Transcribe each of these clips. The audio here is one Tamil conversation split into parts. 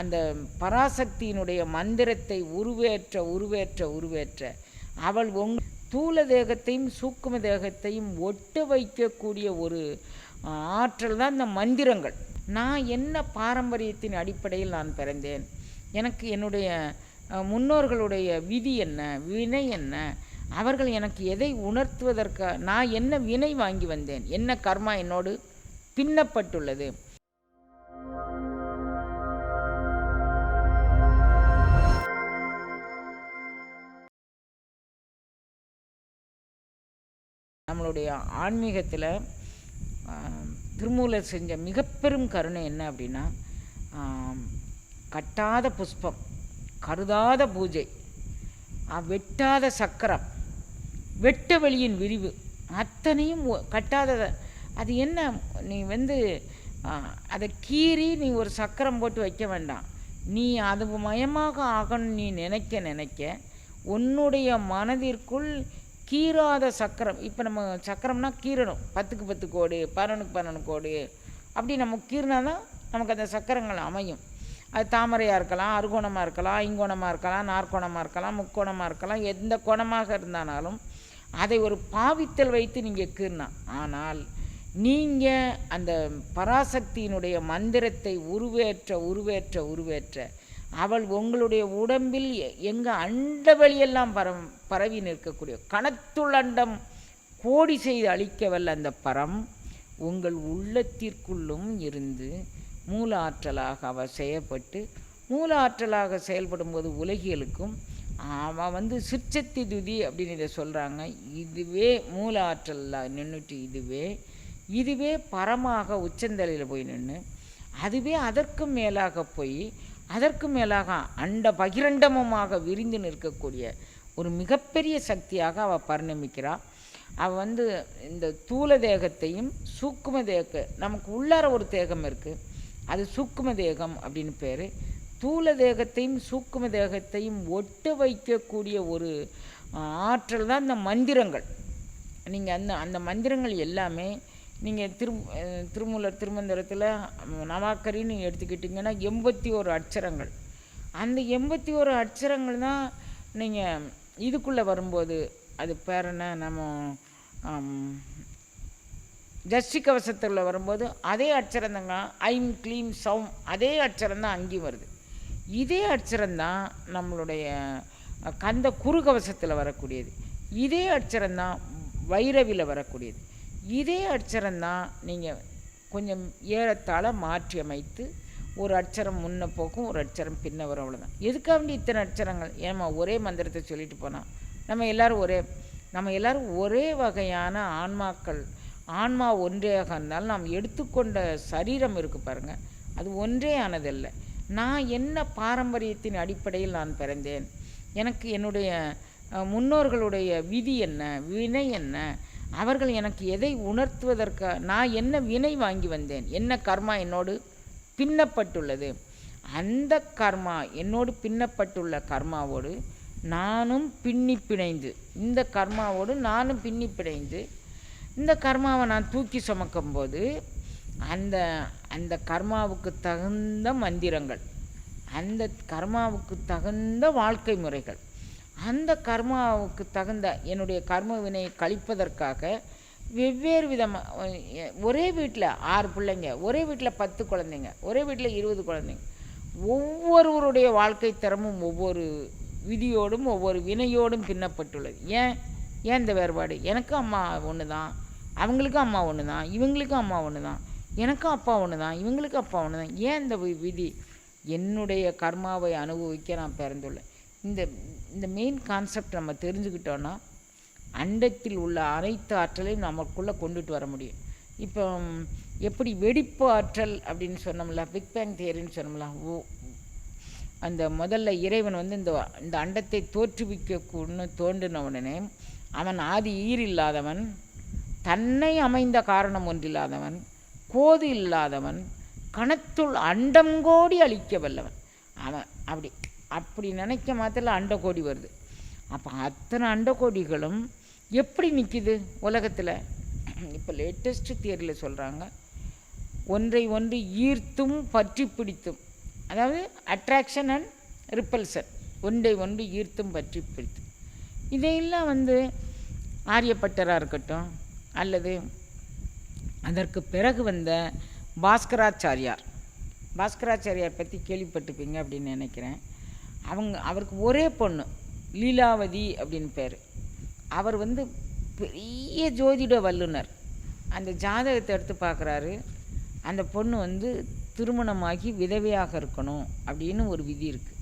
அந்த பராசக்தியினுடைய மந்திரத்தை உருவேற்ற உருவேற்ற உருவேற்ற. அவள் உங் தூல தேகத்தையும் சூக்கும தேகத்தையும் ஒட்டு வைக்கக்கூடிய ஒரு ஆற்றல் தான் இந்த மந்திரங்கள். நான் என்ன பாரம்பரியத்தின் அடிப்படையில் நான் பிறந்தேன்? எனக்கு என்னுடைய முன்னோர்களுடைய விதி என்ன? வினை என்ன? அவர்கள் எனக்கு எதை உணர்த்துவதற்காக நான் என்ன வினை வாங்கி வந்தேன்? என்ன கர்மா என்னோடு பின்னப்பட்டுள்ளது? நம்மளுடைய ஆன்மீகத்தில் திருமூலர் செஞ்ச மிகப்பெரும் கருணை என்ன அப்படின்னா கட்டாத புஷ்பம் கருதாத பூஜை வெட்டாத சக்கரம் வெட்ட வெளியின் விரிவு அத்தனையும் ஒ- கட்டாத அது என்ன? நீ வந்து அதை கீறி நீ ஒரு சக்கரம் போட்டு வைக்க வேண்டாம். நீ அது மயமாக ஆகணும் நீ நினைக்க நினைக்க உன்னுடைய மனதிற்குள் கீறாத சக்கரம். இப்போ நம்ம சக்கரம்னா கீறணும் பத்துக்கு பத்து கோடு பன்னெண்டுக்கு பன்னெண்டு கோடு. அப்படி நம்ம கீறினா தான் நமக்கு அந்த சக்கரங்கள் அமையும். அது தாமரையாக இருக்கலாம் அறுகோணமாக இருக்கலாம் ஐங்கோணமாக இருக்கலாம் நாற்கோணமாக இருக்கலாம் முக்கோணமாக இருக்கலாம் எந்த கோணமாக இருந்தானாலும் அதை ஒரு பாவித்தல் வைத்து நீங்கள் கீறினா. ஆனால் நீங்கள் அந்த பராசக்தியினுடைய மந்திரத்தை உருவேற்ற உருவேற்ற உருவேற்ற அவள் உங்களுடைய உடம்பில் எ- அண்டவழியெல்லாம் அண்ட பர பரவி நிற்கக்கூடிய கணத்துள் அண்டம் கோடி செய்து அழிக்க வல்ல அந்த பரம் உங்கள் உள்ளத்திற்குள்ளும் இருந்து மூல ஆற்றலாக அவ செயல்பட்டு மூல ஆற்றலாக செயல்படும்போது உலகியலுக்கும் அவன் வந்து சிற்சக்தி துதி அப்படின்னு இதை சொல்கிறாங்க இதுவே மூல ஆற்றலில் நின்றுட்டு இதுவே. இதுவே பரமாக உச்சந்தலையில் போய் நின்று அதுவே அதற்கும் மேலாக போய் அதற்கு மேலாக அண்ட பகிரண்டமுமாக விரிந்து நிற்கக்கூடிய ஒரு மிகப்பெரிய சக்தியாக அவள் பரிணமிக்கிறாள் அவள் வந்து இந்த தூல தேகத்தையும் சூக்கும தேக நமக்கு உள்ளார ஒரு தேகம் இருக்குது அது சூக்கும தேகம் அப்படின்னு பேர். தூல தேகத்தையும் சூக்கும தேகத்தையும் ஒட்டு வைக்கக்கூடிய ஒரு ஆற்றல் தான் இந்த மந்திரங்கள். நீங்கள் அந்த அந்த மந்திரங்கள் எல்லாமே நீங்கள் திரு திருமூலர் திருமந்திரத்தில் நவாக்கரின்னு எடுத்துக்கிட்டிங்கன்னா எண்பத்தி ஒரு அட்சரங்கள். அந்த எண்பத்தி ஒரு அட்சரங்கள் தான் நீங்கள் இதுக்குள்ளே வரும்போது அது பேர் என்ன நம்ம ஆம், ஜஸ்டி கவசத்தில் வரும்போது அதே அட்சரம் தாங்க ஐம் க்ளீம் சவும் அதே அட்சரம் தான் அங்கேயும் வருது. இதே அட்சரம் தான் நம்மளுடைய கந்த குறுகவசத்தில் வரக்கூடியது. இதே அட்சரம் தான் வைரவியில் வரக்கூடியது. இதே அட்சரம் தான் நீங்கள் கொஞ்சம் ஏறத்தாழ மாற்றி அமைத்து ஒரு அட்சரம் முன்ன போக்கும் ஒரு அட்சரம் பின்ன வரும் அவ்வளோதான் எதுக்காக வேண்டி இத்தனை அட்சரங்கள்? ஏமா ஒரே மந்திரத்தை சொல்லிட்டு போனால் நம்ம எல்லாரும் ஒரே நம்ம எல்லாரும் ஒரே வகையான ஆன்மாக்கள் ஆன்மா ஒன்றேயாக இருந்தாலும் நாம் எடுத்துக்கொண்ட சரீரம் இருக்குது பாருங்கள் அது ஒன்றே ஆனதல்ல நான் என்ன பாரம்பரியத்தின் அடிப்படையில் நான் பிறந்தேன்? எனக்கு என்னுடைய முன்னோர்களுடைய விதி என்ன? வினை என்ன? அவர்கள் எனக்கு எதை உணர்த்துவதற்கு நான் என்ன வினை வாங்கி வந்தேன் என்ன கர்மா என்னோடு பின்னப்பட்டுள்ளது அந்த கர்மா என்னோடு பின்னப்பட்டுள்ள கர்மாவோடு நானும் பின்னி பிணைந்து இந்த கர்மாவோடு நானும் பின்னி பிணைந்து இந்த கர்மாவை நான் தூக்கி சுமக்கும்போது அந்த அந்த கர்மாவுக்கு தகுந்த மந்திரங்கள் அந்த கர்மாவுக்கு தகுந்த வாழ்க்கை முறைகள் அந்த கர்மாவுக்கு தகுந்த என்னுடைய கர்ம வினையை கழிப்பதற்காக வெவ்வேறு விதமாக ஒரே வீட்டில் ஆறு பிள்ளைங்க ஒரே வீட்டில் பத்து குழந்தைங்க ஒரே வீட்டில் இருபது குழந்தைங்க. ஒவ்வொருவருடைய வாழ்க்கை தரமும் ஒவ்வொரு விதியோடும் ஒவ்வொரு வினையோடும் பின்னப்பட்டுள்ளது. ஏன்? ஏன் இந்த வேறுபாடு? எனக்கும் அம்மா ஒன்று தான் அவங்களுக்கும் அம்மா ஒன்று தான் இவங்களுக்கும் அம்மா ஒன்று தான் எனக்கும் அப்பா ஒன்று தான் இவங்களுக்கும் அப்பா ஒன்று தான் ஏன் இந்த விதி? என்னுடைய கர்மாவை அனுபவிக்க நான் பிறந்துள்ளேன். இந்த இந்த மெயின் கான்செப்ட் நம்ம தெரிஞ்சுக்கிட்டோன்னா அண்டத்தில் உள்ள அனைத்து ஆற்றலையும் நமக்குள்ளே கொண்டுட்டு வர முடியும். இப்போ எப்படி வெடிப்பு ஆற்றல் அப்படின்னு சொன்னோம்ல பிக் பேங் தியரின்னு சொன்னோம்ல ஓ அந்த முதல்ல இறைவன் வந்து இந்த இந்த அண்டத்தை தோற்றுவிக்கக்கூடன்னு தோன்றின உடனே அவன் ஆதி ஈர் இல்லாதவன் தன்னை அமைந்த காரணம் ஒன்றில்லாதவன் கோது இல்லாதவன் கணத்துள் அண்டங்கோடி அழிக்க வல்லவன். அவன் அப்படி அப்படி நினைக்க மாத்திரம் அண்டக்கோடி வருது. அப்போ அத்தனை அண்டக்கோடிகளும் எப்படி நிற்கிது உலகத்தில்? இப்போ லேட்டஸ்ட் தியரியில் சொல்கிறாங்க ஒன்றை ஒன்று ஈர்த்தும் பற்றி பிடித்தும் அதாவது அட்ராக்ஷன் அண்ட் ரிப்பல்சன் ஒன்றை ஒன்று ஈர்த்தும் பற்றி பிடித்தும் இதையெல்லாம் வந்து ஆரியப்பட்டராக இருக்கட்டும் அல்லது அதற்கு பிறகு வந்த பாஸ்கராச்சாரியார். பாஸ்கராச்சாரியார் பற்றி கேள்விப்பட்டிருப்பீங்க அப்படின்னு நினைக்கிறேன். அவங்க அவருக்கு ஒரே பொண்ணு லீலாவதி அப்படின்னு பேர். அவர் வந்து பெரிய ஜோதிட வல்லுனர். அந்த ஜாதகத்தை எடுத்து பார்க்குறாரு அந்த பொண்ணு வந்து திருமணமாகி விதவையாக இருக்கணும் அப்படின்னு ஒரு விதி இருக்குது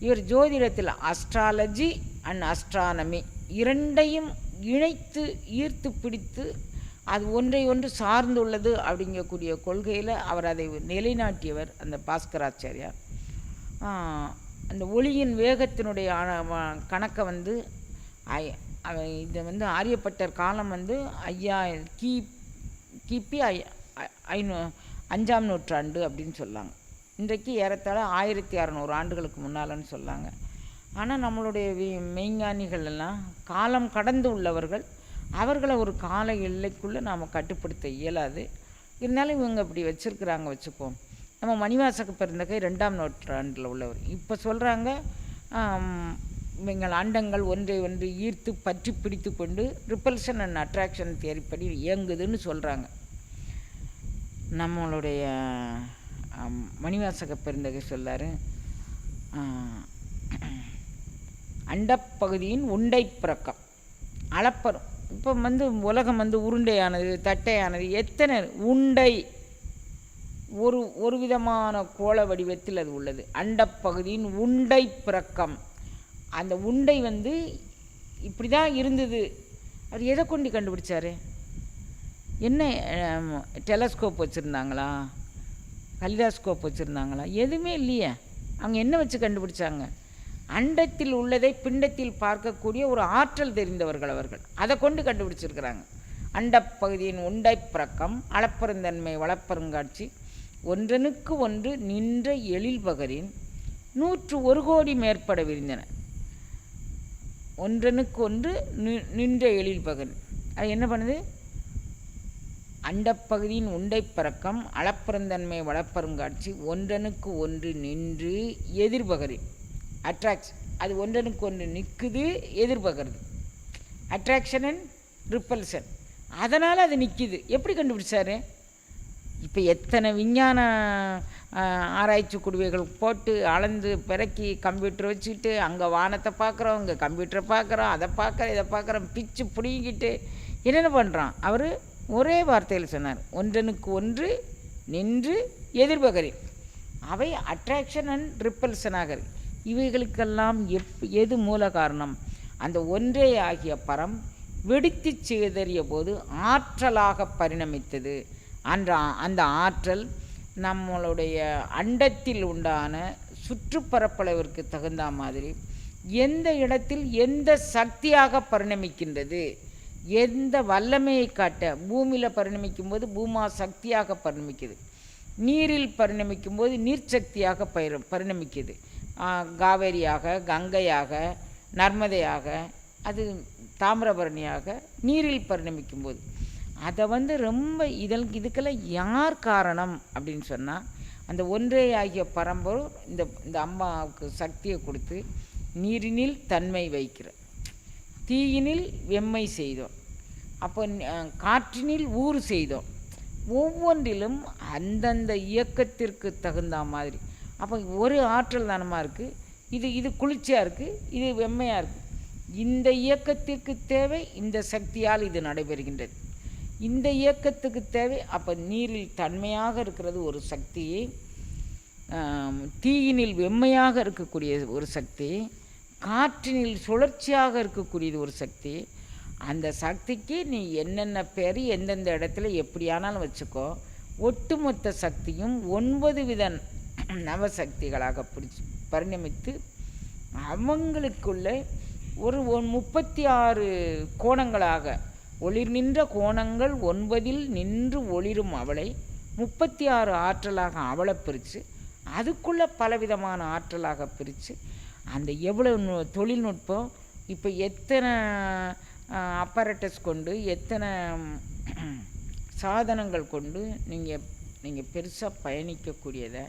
இவர் ஜோதிடத்தில் அஸ்ட்ராலஜி அண்ட் அஸ்ட்ரானமி இரண்டையும் இணைத்து ஈர்த்து பிடித்து அது ஒன்றை ஒன்று சார்ந்துள்ளது அப்படிங்கக்கூடிய கொள்கையில் அவர் அதை நிலைநாட்டியவர் அந்த பாஸ்கராச்சாரியார். அந்த ஒளியின் வேகத்தினுடைய கணக்கை வந்து ஐ- இதை வந்து ஆரியப்பட்டர் காலம் வந்து ஐயா கி கிபி ஐ ஐநூ அஞ்சாம் நூற்றாண்டு அப்படின்னு சொல்லாங்க. இன்றைக்கு ஏறத்தாழ ஆயிரத்தி அறநூறு ஆண்டுகளுக்கு முன்னாலன்னு சொல்லாங்க. ஆனால் நம்மளுடைய மெய்ஞானிகள் எல்லாம் காலம் கடந்து உள்ளவர்கள் அவர்களை ஒரு கால எல்லைக்குள்ளே நாம் கட்டுப்படுத்த இயலாது. இருந்தாலும் இவங்க இப்படி வச்சுருக்குறாங்க வச்சுக்குவோம் நம்ம மணிவாசக பிறந்தகை ரெண்டாம் நூற்றாண்டில் உள்ளவர். இப்போ சொல்கிறாங்க எங்கள் அண்டங்கள் ஒன்றை ஒன்று ஈர்த்து பற்றி பிடித்து கொண்டு ரிப்பல்ஷன் அண்ட் அட்ராக்ஷன் தேரிப்படி இயங்குதுன்னு சொல்கிறாங்க நம்மளுடைய மணிவாசக பெருந்தகை சொல்லார். அண்டப்பகுதியின் உண்டை பிறக்கம் அளப்பரும். இப்போ வந்து உலகம் வந்து உருண்டையானது தட்டையானது எத்தனை உண்டை ஒரு ஒரு விதமான கோள வடிவத்தில் அது உள்ளது. அண்டப்பகுதியின் உண்டை பிறக்கம். அந்த உண்டை வந்து இப்படி தான் இருந்தது. அவர் எதை கொண்டு கண்டுபிடிச்சார்? என்ன டெலஸ்கோப் வச்சுருந்தாங்களா? கலிடாஸ்கோப் வச்சுருந்தாங்களா? எதுவுமே இல்லையே. அவங்க என்ன வச்சு கண்டுபிடிச்சாங்க? அண்டத்தில் உள்ளதை பிண்டத்தில் பார்க்கக்கூடிய ஒரு ஆற்றல் தெரிந்தவர்கள் அவர்கள். அதை கொண்டு கண்டுபிடிச்சிருக்கிறாங்க. அண்டப்பகுதியின் உண்டை பிரக்கம் அளப்பெருந்தன்மை வளப்பெருங்காட்சி ஒன்றனுக்கு ஒன்று நின்ற எழில் பகரின் நூற்று ஒரு கோடி மேற்பட விரிந்தன. ஒன்றனுக்கு ஒன்று நின்ற எழில் பகன் அது என்ன பண்ணுது? அண்டப்பகுதியின் உண்டை பறக்கம் அளப்பெருந்தன்மை வளப்பெருங்காட்சி ஒன்றனுக்கு ஒன்று நின்று எதிர்பகரின் அட்ராக்ஷன் அது ஒன்றனுக்கு ஒன்று நிற்குது எதிர்பகருது அட்ராக்ஷன் அண்ட் ரிப்பல்சன் அதனால் அது நிற்கிது எப்படி கண்டுபிடிச்சாரு? இப்போ எத்தனை விஞ்ஞான ஆராய்ச்சி குடுவைகள் போட்டு அளந்து பிறக்கி கம்ப்யூட்டர் வச்சுக்கிட்டு அங்கே வானத்தை பார்க்குறோம் இங்கே கம்ப்யூட்டரை பார்க்குறோம் அதை பார்க்குறோம் இதை பார்க்குறோம் பிச்சு பிடிங்கிட்டு என்னென்ன பண்ணுறான் அவர் ஒரே வார்த்தையில் சொன்னார் ஒன்றனுக்கு ஒன்று நின்று எதிர்பகரி அவை அட்ராக்ஷன் அண்ட் ரிப்பல்சனாக இவைகளுக்கெல்லாம் எப் எது மூல காரணம்? அந்த ஒன்றே ஆகிய பரம் வெடித்து சிதறிய போது ஆற்றலாக பரிணமித்தது. அந்த அந்த ஆற்றல் நம்மளுடைய அண்டத்தில் உண்டான சுற்றுப்பரப்பளவிற்கு தகுந்த மாதிரி எந்த இடத்தில் எந்த சக்தியாக பரிணமிக்கின்றது எந்த வல்லமையை காட்ட பூமியில் பரிணமிக்கும் போது பூமா சக்தியாக பரிணமிக்குது. நீரில் பரிணமிக்கும் போது நீர்ச்சக்தியாக பயிர பரிணமிக்குது. காவேரியாக கங்கையாக நர்மதையாக அது தாமிரபரணியாக நீரில் பரிணமிக்கும் போது அதை வந்து ரொம்ப இதழ் இதுக்கெல்லாம் யார் காரணம் அப்படின்னு சொன்னால் அந்த ஒன்றே ஆகிய பரம்பொருள் இந்த இந்த அம்மாவுக்கு சக்தியை கொடுத்து நீரினில் தன்மை வைக்கிற தீயினில் வெம்மை செய்தோம். அப்போ காற்றினில் ஊறு செய்தோம். ஒவ்வொன்றிலும் அந்தந்த இயக்கத்திற்கு தகுந்த மாதிரி. அப்போ ஒரு ஆற்றல் தானமாக இருக்குது இது இது குளிர்ச்சியாக இருக்குது இது வெம்மையாக இருக்குது இந்த இயக்கத்திற்கு தேவை இந்த சக்தியால் இது நடைபெறுகின்றது. இந்த இயக்கத்துக்கு தேவை அப்போ நீரில் தன்மையாக இருக்கிறது ஒரு சக்தி தீயினில் வெம்மையாக இருக்கக்கூடிய ஒரு சக்தி காற்றினில் சுழற்சியாக இருக்கக்கூடியது ஒரு சக்தி. அந்த சக்திக்கு நீ என்னென்ன பேர் எந்தெந்த இடத்துல எப்படியானாலும் வச்சுக்கோ ஒட்டுமொத்த சக்தியும் ஒன்பது வித நவசக்திகளாக பிடிச்சி பரிணமித்து அவங்களுக்குள்ளே ஒரு ஒன் முப்பத்தி ஆறு கோணங்களாக ஒளிர் நின்ற கோணங்கள் ஒன்பதில் நின்று ஒளிரும் அவளை. முப்பத்தி ஆறு ஆற்றலாக அவளை பிரித்து அதுக்குள்ளே பலவிதமான ஆற்றலாக பிரித்து அந்த எவ்வளோ தொழில்நுட்பம் இப்போ எத்தனை அப்பரட்டஸ் கொண்டு எத்தனை சாதனங்கள் கொண்டு நீங்கள் நீங்கள் பெருசாக பயணிக்கக்கூடியதை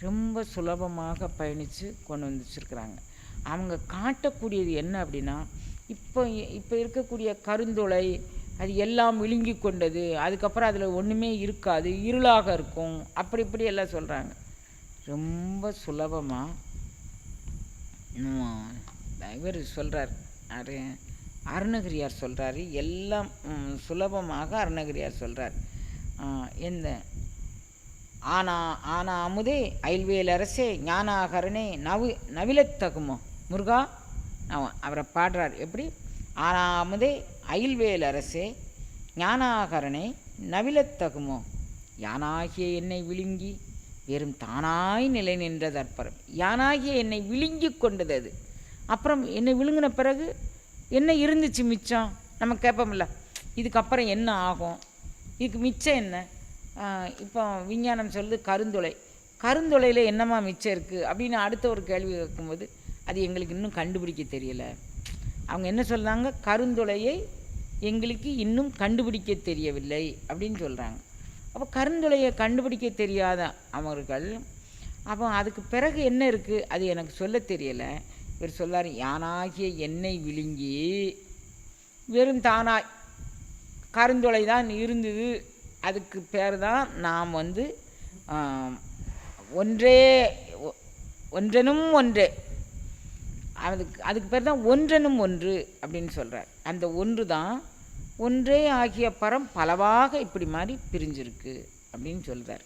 ரொம்ப சுலபமாக பயணித்து கொண்டு வந்துச்சிருக்கிறாங்க அவங்க காட்டக்கூடியது என்ன அப்படின்னா இப்போ இப்போ இருக்கக்கூடிய கருந்துளை அது எல்லாம் விழுங்கி கொண்டது அதுக்கப்புறம் அதில் ஒன்றுமே இருக்காது இருளாக இருக்கும் அப்படி இப்படி எல்லாம் சொல்கிறாங்க ரொம்ப சுலபமாக இவர் சொல்கிறார் அரு அருணகிரியார் சொல்கிறாரு எல்லாம் சுலபமாக அருணகிரியார் சொல்கிறார் எந்த ஆனா ஆனா அமுதே அயல்வேல் அரசே ஞானாகரனே நவி நவிலத்தகுமோ முருகா? அவரை பாடுறார். எப்படி? ஆறாமதே அயில்வேல் அரசே ஞானாகரனே நவிலத்தகுமோ யானாகிய என்னை விழுங்கி வெறும் தானாய் நிலை நின்ற தற்பரம் யானாகிய என்னை விழுங்கி கொண்டது அது. அப்புறம் என்னை விழுங்கின பிறகு என்ன இருந்துச்சு மிச்சம்? நம்ம கேட்போம்ல. இதுக்கப்புறம் என்ன ஆகும்? இதுக்கு மிச்சம் என்ன? இப்போ விஞ்ஞானம் சொல்லுது கருந்துளை கருந்துளையில் என்னம்மா மிச்சம் இருக்குது அப்படின்னு அடுத்த ஒரு கேள்வி கேட்கும்போது அது எங்களுக்கு இன்னும் கண்டுபிடிக்க தெரியல. அவங்க என்ன சொல்கிறாங்க கருந்துளையை எங்களுக்கு இன்னும் கண்டுபிடிக்க தெரியவில்லை அப்படின்னு சொல்கிறாங்க அப்போ கருந்துளையை கண்டுபிடிக்க தெரியாத அவர்கள் அப்போ அதுக்கு பிறகு என்ன இருக்குது அது எனக்கு சொல்ல தெரியலை. இவர் சொல்லார் யானாகிய எண்ணெய் விழுங்கி வெறும் தானாய் கருந்துளை தான் இருந்தது. அதுக்கு பேர் தான் நாம் வந்து ஒன்றே ஒன்றனும் ஒன்றெனும் ஒன்றே அதுக்கு அதுக்கு பேர் தான் ஒன்றெனும் ஒன்று அப்படின்னு சொல்கிறார் அந்த ஒன்று தான் ஒன்றே ஆகிய பரம் பலவாக இப்படி மாதிரி பிரிஞ்சிருக்கு அப்படின்னு சொல்கிறார்